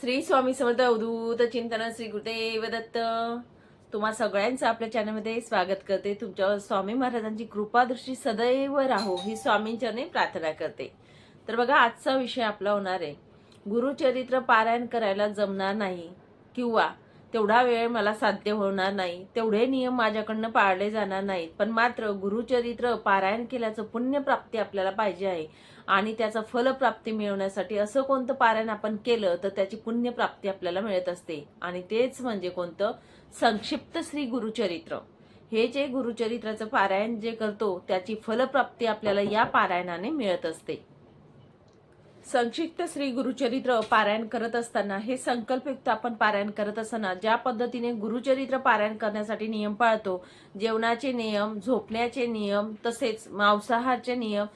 श्री स्वामी समर्थ अवधूत चिंतन श्री गुरुदेव दत्त. तुम्हा सगळ्यांचं आपल्या चॅनलमध्ये स्वागत करते. तुमच्यावर स्वामी महाराजांची कृपादृष्टी सदैव राहो ही स्वामींच्याने प्रार्थना करते. तर बघा आजचा विषय आपला होणार आहे. गुरुचरित्र पारायण करायला जमणार नाही किंवा तेवढा वेळ मला साध्य होणार नाही. तेवढे नियम माझ्याकडनं पाळले जाणार नाहीत. पण मात्र गुरुचरित्र पारायण केल्याचं पुण्यप्राप्ती आपल्याला पाहिजे आहे. आणि त्याचं फलप्राप्ती मिळवण्यासाठी असं कोणतं पारायण आपण केलं तर त्याची पुण्यप्राप्ती आपल्याला मिळत असते. आणि तेच म्हणजे कोणतं? संक्षिप्त श्री गुरुचरित्र. हे जे गुरुचरित्राचं पारायण जे करतो त्याची फलप्राप्ती आपल्याला या पारायणाने मिळत असते. संक्षिप्त श्री गुरुचरित्र पारायण करत असताना हे संकल्पयुक्त आपण पारायण करत असताना ज्या पद्धतीने गुरुचरित्र पारायण करण्यासाठी नियम पाळतो जेवणाचे नियम झोपण्याचे नियम तसेच मांसाहारचे नियम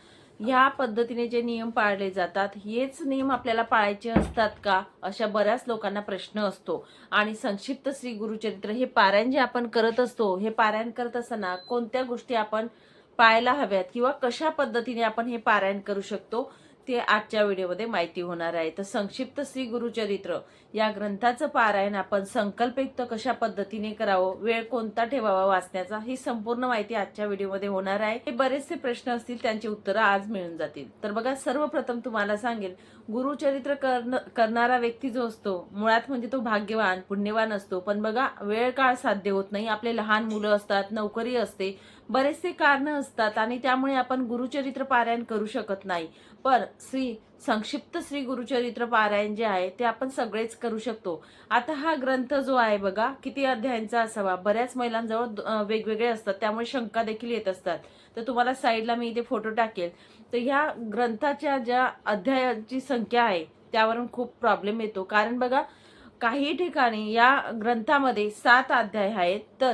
ह्या पद्धतीने जे नियम पाळले जातात हेच नियम आपल्याला पाळायचे असतात का अशा बऱ्याच लोकांना प्रश्न असतो. आणि संक्षिप्त श्री गुरुचरित्र हे पारायण जे आपण करत असतो हे पारायण करत असताना कोणत्या गोष्टी आपण पाळायला हव्यात किंवा कशा पद्धतीने आपण हे पारायण करू शकतो ते आजच्या व्हिडिओमध्ये माहिती होणार आहे. तर संक्षिप्त श्री गुरुचरित्र या ग्रंथाचं पारायण आपण संकल्पयुक्त कशा पद्धतीने करावं वेळ कोणता ठेवावा वाचण्याचा ही संपूर्ण माहिती आजच्या व्हिडिओमध्ये होणार आहे. हे बरेचसे प्रश्न असतील त्यांची उत्तरं आज मिळून जातील. तर बघा सर्वप्रथम तुम्हाला सांगेल गुरुचरित्र करण करणारा व्यक्ती जो असतो मुळात म्हणजे तो भाग्यवान पुण्यवान असतो. पण बघा वेळ काळ साध्य होत नाही. आपले लहान मुलं असतात नोकरी असते बरेचसे कारण असतात आणि त्यामुळे आपण गुरुचरित्र पारायण करू शकत नाही. पर श्री संक्षिप्त श्री गुरुचरित्र पारायण जे आहे ते आपण सगळेच करू शकतो. आता हा ग्रंथ जो आहे बघा किती अध्यायांचा असावा. बऱ्याच महिलांजवळ वेगवेगळे असतात. त्यामुळे शंका देखील येत असतात. तर तुम्हाला साईडला मी इथे फोटो टाकेल. तर ह्या ग्रंथाच्या ज्या अध्यायाची संख्या आहे त्यावरून खूप प्रॉब्लेम येतो. कारण बघा काही ठिकाणी या ग्रंथामध्ये सात अध्याय आहेत तर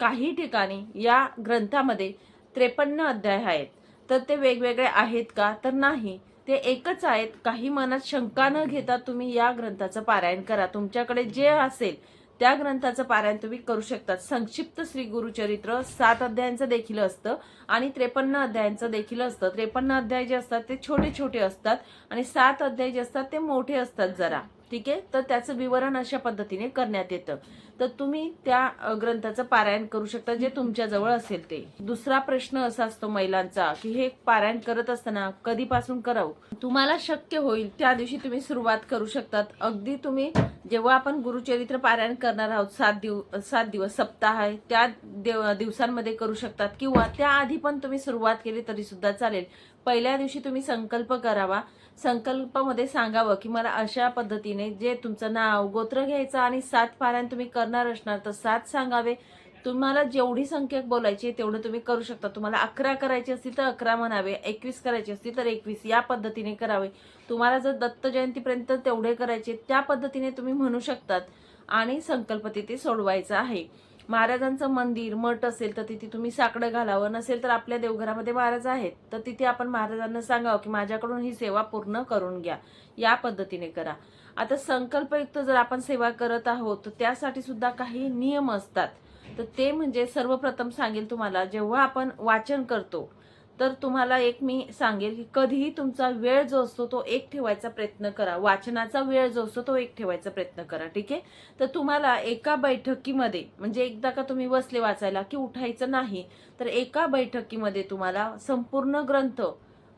काही ठिकाणी या ग्रंथामध्ये त्रेपन्न अध्याय आहेत. तर ते वेगवेगळे आहेत का? तर नाही. ते एकच आहेत. काही मनात शंका न घेता तुम्ही या ग्रंथाचं पारायण करा. तुमच्याकडे जे असेल त्या ग्रंथाचं पारायण तुम्ही करू शकता. संक्षिप्त श्री गुरुचरित्र सात अध्यायांचं देखील असतं आणि त्रेपन्न अध्यायांचं देखील असतं. त्रेपन्न अध्याय जे असतात ते छोटे छोटे असतात आणि सात अध्याय जे असतात ते मोठे असतात जरा. ठीक आहे? तर त्याचं विवरण अशा पद्धतीने करण्यात येतं. तर तुम्ही त्या ग्रंथाचं पारायण करू शकता जे तुमच्याजवळ असेल ते. दुसरा प्रश्न असा असतो महिलांचा की हे पारायण करत असताना कधीपासून करावं? तुम्हाला शक्य होईल त्या दिवशी तुम्ही सुरुवात करू शकतात. अगदी तुम्ही जेव्हा आपण गुरुचरित्र पारायण करणार आहोत सात दिव सात दिवस सप्ताह आहे त्या देव दिवसांमध्ये करू शकतात. किंवा त्याआधी पण तुम्ही सुरुवात केली तरी सुद्धा चालेल. पहिल्या दिवशी तुम्ही संकल्प करावा संकल्पामध्ये सांगावं की मला अशा पद्धतीने जे तुमचं नाव गोत्र घ्यायचं आणि सात पारायण तुम्ही करणार असणार तर सात सांगावे. तुम्हाला जेवढी संख्या बोलायची आहे तेवढं तुम्ही करू शकता. तुम्हाला अकरा करायची असतील तर अकरा म्हणावे एकवीस करायची असतील तर एकवीस. या पद्धतीने करावे. तुम्हाला जर दत्त जयंतीपर्यंत तेवढे करायचे त्या पद्धतीने तुम्ही म्हणू शकतात आणि संकल्प तिथे सोडवायचा आहे. महाराजांचं मंदिर मठ असेल तर तिथे तुम्ही साकडं घालावं. नसेल तर आपल्या देवघरामध्ये महाराज आहेत. तर तिथे आपण महाराजांना सांगावं की माझ्याकडून ही सेवा पूर्ण करून घ्या. या पद्धतीने करा. आता संकल्पयुक्त जर आपण सेवा करत आहोत तर त्यासाठी सुद्धा काही नियम असतात. तर ते म्हणजे सर्वप्रथम सांगेल तुम्हाला जेव्हा आपण वाचन करतो तर तुम्हाला एक मी सांगेल की कधीही तुमचा वेळ जो असतो तो एक ठेवायचा प्रयत्न करा. वाचनाचा वेळ जो असतो तो एक ठेवायचा प्रयत्न करा ठीक आहे? तर तुम्हाला एका बैठकीमध्ये म्हणजे एकदा का तुम्ही बसले वाचायला की उठायचं नाही तर एका बैठकीमध्ये तुम्हाला संपूर्ण ग्रंथ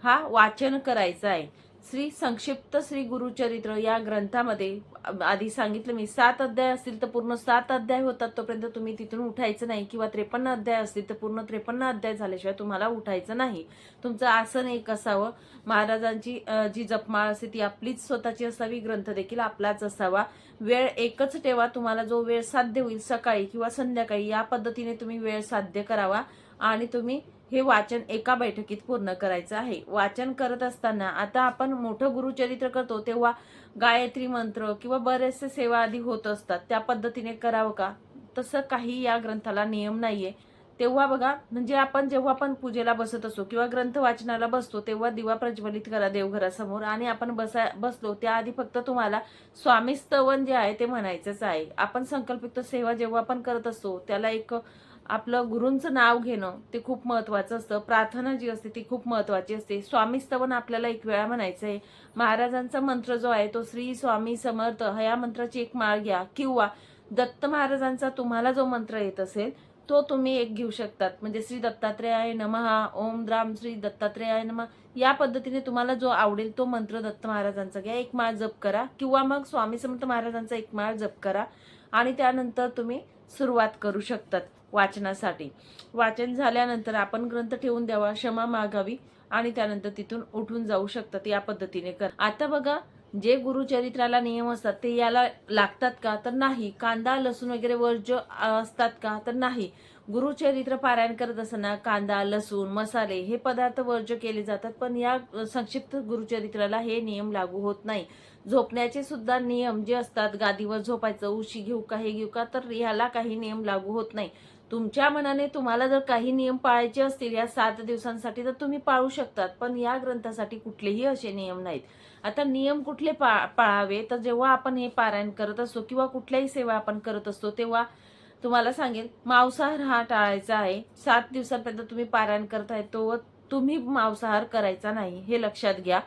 हा वाचन करायचा आहे. श्री संक्षिप्त श्री गुरुचरित्र या ग्रंथामध्ये आधी सांगितलं मी सात अध्याय असतील तर पूर्ण सात अध्याय होतात तोपर्यंत तुम्ही तिथून उठायचं नाही किंवा त्रेपन्न अध्याय असतील तर पूर्ण त्रेपन्न अध्याय झाल्याशिवाय तुम्हाला उठायचं नाही. तुमचं आसन एक असावं. महाराजांची जी जपमाळ असते ती आपलीच स्वतःची असावी ग्रंथ देखील आपलाच असावा. वेळ एकच ठेवा तुम्हाला जो वेळ साध्य होईल सकाळी किंवा संध्याकाळी या पद्धतीने तुम्ही वेळ साध्य करावा आणि तुम्ही हे वाचन एका बैठकीत पूर्ण करायचं आहे. वाचन करत असताना आता आपण मोठं गुरुचरित्र करतो तेव्हा गायत्री मंत्र किंवा बरेचसे सेवा आधी होत असतात. त्या पद्धतीने करावं का? तसं काही या ग्रंथाला नियम नाहीये. तेव्हा बघा म्हणजे आपण जेव्हा आपण पूजेला बसत असतो किंवा ग्रंथ वाचनाला बसतो तेव्हा दिवा प्रज्वलित करा देवघरासमोर आणि आपण बसा बसलो त्याआधी फक्त तुम्हाला स्वामी स्तवन जे आहे ते म्हणायचंच आहे. आपण संकल्पित सेवा जेव्हा आपण करत असतो त्याला एक आपलं गुरूंचं नाव घेणं ते खूप महत्वाचं असतं. प्रार्थना जी असते ती खूप महत्वाची असते. स्वामी स्तवन आपल्याला एक वेळा म्हणायचं आहे महाराजांचा मंत्र जो आहे तो श्री स्वामी समर्थ ह्या मंत्राची एक माळ घ्या. किंवा दत्त महाराजांचा तुम्हाला जो मंत्र येत असेल तो तुम्ही एक घेऊ शकतात. म्हणजे श्री दत्तात्रेयाय नमहा ओम द्राम श्री दत्तात्रेयाय नमः. या पद्धतीने तुम्हाला जो आवडेल तो मंत्र दत्त महाराजांचा घ्या. एक माळ जप करा. किंवा मग स्वामी समर्थ महाराजांचा एक माळ जप करा. आणि त्यानंतर तुम्ही सुरुवात करू शकतात वाचनासाठी. वाचन झाल्यानंतर आपण ग्रंथ ठेवून द्यावा क्षमा मागावी आणि त्यानंतर तिथून उठून जाऊ शकतात या पद्धतीने कर. आता बघा जे गुरुचरित्राला नियम असतात ते याला लागतात का? तर नाही. कांदा लसूण वगैरे वर्ज्य असतात का? तर नाही. गुरुचरित्र पारायण करत असताना कांदा लसूण मसाले हे पदार्थ वर्ज्य केले जातात पण या संक्षिप्त गुरुचरित्राला हे नियम लागू होत नाही. झोपण्याचे सुद्धा नियम जे असतात गादीवर झोपायचं उशी घेऊ का हे घेऊ का तर याला काही नियम लागू होत नाही. तुमच्या मनाने तुम्हाला जर काही नियम पाळायचे असतील या सात दिवसांसाठी तर तुम्ही पाळू शकतात पण या ग्रंथासाठी कुठलेही असे नियम नाहीत. आता नियम कुठले पा पाळावे? तर जेव्हा आपण हे पारायण करत असतो किंवा कुठल्याही सेवा आपण करत असतो तेव्हा तुम्हाला सांगेल मांसाहार हा टाळायचा आहे. सात दिवसांपर्यंत तुम्ही पारायण करताय तो तुम्ही मांसाहार करायचा नाही हे लक्षात घ्या.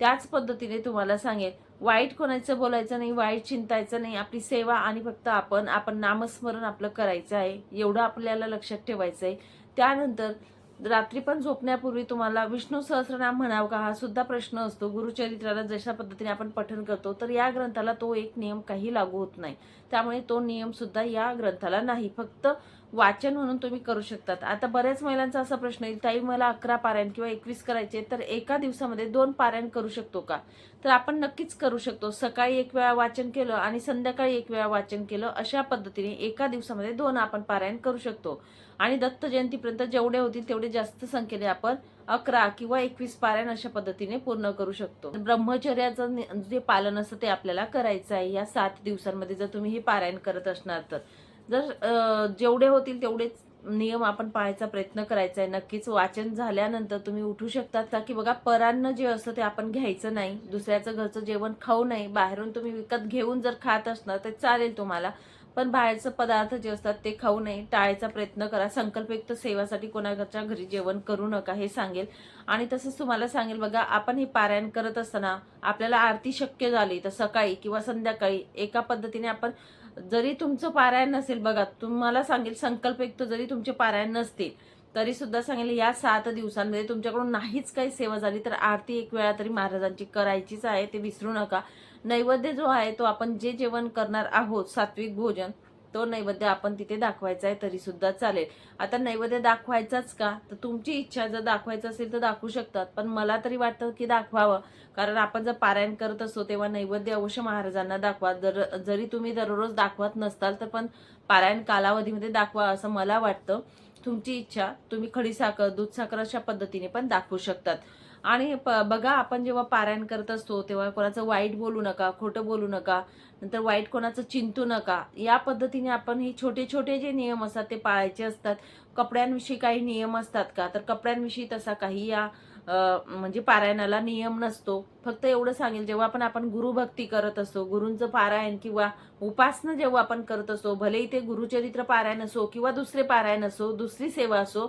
त्याच पद्धतीने तुम्हाला सांगेल वाईट कोणाचं बोलायचं नाही वाईट चिंतायचं नाही. आपली सेवा आणि फक्त आपण आपण नामस्मरण आपलं करायचं आहे एवढं आपल्याला लक्षात ठेवायचं आहे त्यानंतर रात्री पण झोपण्यापूर्वी तुम्हाला विष्णू सहस्रनाम म्हणावं का? हा सुद्धा प्रश्न असतो. गुरुचरित्राला जशा पद्धतीने आपण पठन करतो तर या ग्रंथाला तो एक नियम काही लागू होत नाही. त्यामुळे तो नियम सुद्धा या ग्रंथाला नाही. फक्त वाचन म्हणून तुम्ही करू शकतात. आता बऱ्याच महिलांचा असा प्रश्न येईल ताई मला अकरा पारायण किंवा एकवीस करायचे तर एका दिवसामध्ये दोन पारायण करू शकतो का? तर आपण नक्कीच करू शकतो. सकाळी एक वेळा वाचन केलं आणि संध्याकाळी एक वेळा वाचन केलं अशा पद्धतीने एका दिवसामध्ये दोन आपण पारायण करू शकतो. आणि दत्त जयंतीपर्यंत जेवढे होतील तेवढे जास्त संख्येने आपण अकरा किंवा एकवीस पारायण अशा पद्धतीने पूर्ण करू शकतो. ब्रह्मचर्याचं जे पालन असतं ते आपल्याला करायचं आहे. या सात दिवसांमध्ये जर तुम्ही हे पारायण करत असणार तर. जर जेवढे होतील तेवढेच नियम आपण पाहायचा प्रयत्न करायचा आहे. नक्कीच वाचन झाल्यानंतर तुम्ही उठू शकतात का? की बघा परान्न जे असतं ते आपण घ्यायचं नाही. दुसऱ्याचं घरचं जेवण खाऊ नये बाहेरून तुम्ही विकत घेऊन जर खात असणार तर चालेल तुम्हाला. पण बाहेरचं पदार्थ जे असतात ते खाऊ नये. टाळायचा प्रयत्न करा. संकल्पयुक्त सेवासाठी कोणाच्या घरी जेवण करू नका हे सांगेल. आणि तसंच तुम्हाला सांगेल बघा आपण हे पारायण करत असताना आपल्याला आरती शक्य झाली तर सकाळी किंवा संध्याकाळी एका पद्धतीने आपण जरी तुमचं पारायण नसेल बघा तुम्हाला सांगेल संकल्पयुक्त जरी तुमचे पारायण नसतील तरी सुद्धा सांगेल या सात दिवसांमध्ये तुमच्याकडून नाहीच काही सेवा झाली तर आरती एक वेळा तरी महाराजांची करायचीच आहे ते विसरू नका. नैवेद्य जो आहे तो आपण जे जेवण करणार आहोत सात्विक भोजन तो नैवेद्य आपण तिथे दाखवायचा आहे तरी सुद्धा चालेल. आता नैवेद्य दाखवायचाच का? तर तुमची इच्छा जर दाखवायचं असेल तर दाखवू शकतात. पण मला तरी वाटतं की दाखवावं. कारण आपण जर पारायण करत असतो तेव्हा नैवेद्य अवश्य महाराजांना दाखवा. जर जरी तुम्ही दररोज दाखवत नसताल तर पण पारायण कालावधीमध्ये दाखवा असं मला वाटतं. तुमची इच्छा तुम्ही खडीसाखर दूध साखर अशा पद्धतीने पण दाखवू शकतात. आणि प- बघा आपण जेव्हा पारायण करत असतो तेव्हा कोणाचं वाईट बोलू नका खोटं बोलू नका नंतर वाईट कोणाचं चिंतू नका या पद्धतीने आपण हे छोटे छोटे जे नियम असतात ते पाळायचे असतात. कपड्यांविषयी काही नियम असतात का? तर कपड्यांविषयी तसा काही या म्हणजे पारायणाला नियम नसतो. फक्त एवढं सांगेल जेव्हा आपण आपण गुरुभक्ती करत असतो गुरूंचं पारायण किंवा उपासना जेव्हा आपण करत असतो भलेही ते गुरुचरित्र पारायण असो किंवा दुसरे पारायण असो दुसरी सेवा असो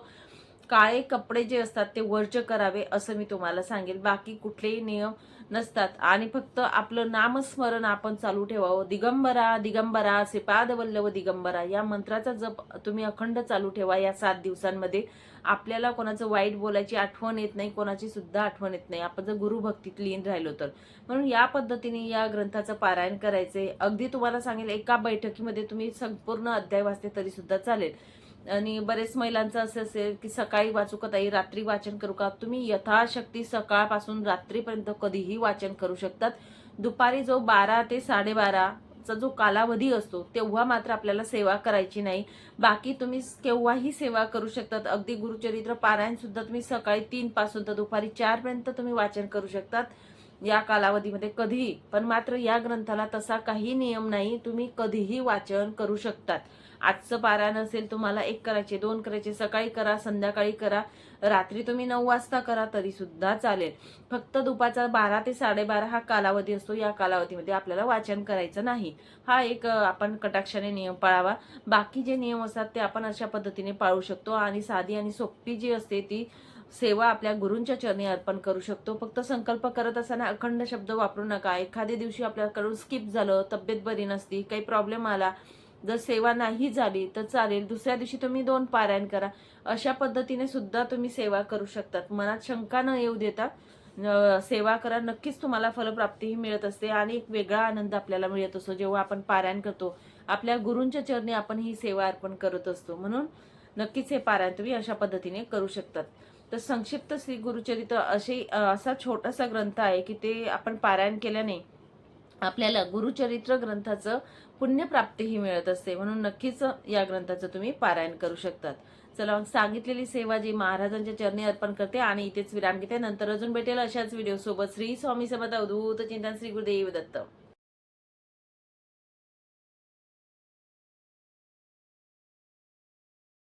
काळे कपडे जे असतात ते वर्ज करावे असं मी तुम्हाला सांगेल. बाकी कुठलेही नियम नसतात. आणि फक्त आपलं नामस्मरण आपण चालू ठेवावं. दिगंबरा दिगंबरा श्रीपाद वल्लभ दिगंबरा या मंत्राचा जप तुम्ही अखंड चालू ठेवा या सात दिवसांमध्ये. आपल्याला कोणाचं वाईट बोलायची आठवण येत नाही कोणाची सुद्धा आठवण येत नाही. आपण जर गुरुभक्तीत लीन राहिलो तर. म्हणून या पद्धतीने या ग्रंथाचं पारायण करायचे अगदी तुम्हाला सांगेल एका बैठकीमध्ये तुम्ही संपूर्ण अध्याय वाचते तरी सुद्धा चालेल. आणि बरेच महिलांचं असं असेल की सकाळी वाचू का ताई? रात्री वाचन करू का? तुम्ही यथाशक्ती सकाळपासून रात्रीपर्यंत कधीही वाचन करू शकतात. दुपारी जो बारा ते साडेबाराचा जो कालावधी असतो तेव्हा मात्र आपल्याला सेवा करायची नाही. बाकी तुम्ही केव्हाही सेवा करू शकतात. अगदी गुरुचरित्र पारायण सुद्धा तुम्ही सकाळी तीन पासून तर दुपारी चार पर्यंत तुम्ही वाचन करू शकतात. या कालावधीमध्ये कधीही पण मात्र या ग्रंथाला तसा काही नियम नाही. तुम्ही कधीही वाचन करू शकतात. आजचं पारायण असेल तुम्हाला एक करायचे दोन करायचे सकाळी करा संध्याकाळी करा रात्री तुम्ही नऊ वाजता करा तरी सुद्धा चालेल. फक्त दुपारचा बारा ते साडेबारा हा कालावधी असतो. या कालावधीमध्ये आपल्याला वाचन करायचं नाही. हा एक आपण कटाक्षाने नियम पाळावा. बाकी जे नियम असतात ते आपण अशा पद्धतीने पाळू शकतो. आणि साधी आणि सोपी जी असते ती सेवा आपल्या गुरूंच्या चरणी अर्पण करू शकतो. फक्त संकल्प करत असताना अखंड शब्द वापरू नका. एखाद्या दिवशी आपल्याकडून स्किप झालं तब्येत बरी नसती काही प्रॉब्लेम आला जर सेवा नाही झाली तर चालेल. दुसऱ्या दिवशी तुम्ही दोन पारायण करा. अशा पद्धतीने सुद्धा तुम्ही सेवा करू शकतात. मनात शंका न येऊ देता सेवा करा. नक्कीच तुम्हाला फलप्राप्तीही मिळत असते आणि एक वेगळा आनंद आपल्याला मिळत असतो. जेव्हा आपण पारायण करतो आपल्या गुरूंच्या चरणी आपण ही सेवा अर्पण करत असतो. म्हणून नक्कीच हे पारायण तुम्ही अशा पद्धतीने करू शकतात. तर संक्षिप्त श्री गुरुचरित्र असे असा छोटासा ग्रंथ आहे की ते आपण पारायण केल्याने आपल्याला गुरुचरित्र ग्रंथाचं पुण्यप्राप्तीही मिळत असते. म्हणून नक्कीच या ग्रंथाचं तुम्ही पारायण करू शकतात. चला सांगितलेली सेवा जी महाराजांच्या चरणी अर्पण करते आणि इथेच विराम घेते. नंतर अजून भेटेल अशाच व्हिडिओ सोबत. श्री स्वामी समर्थ अवधूत चिंतन श्री गुरुदेव दत्त.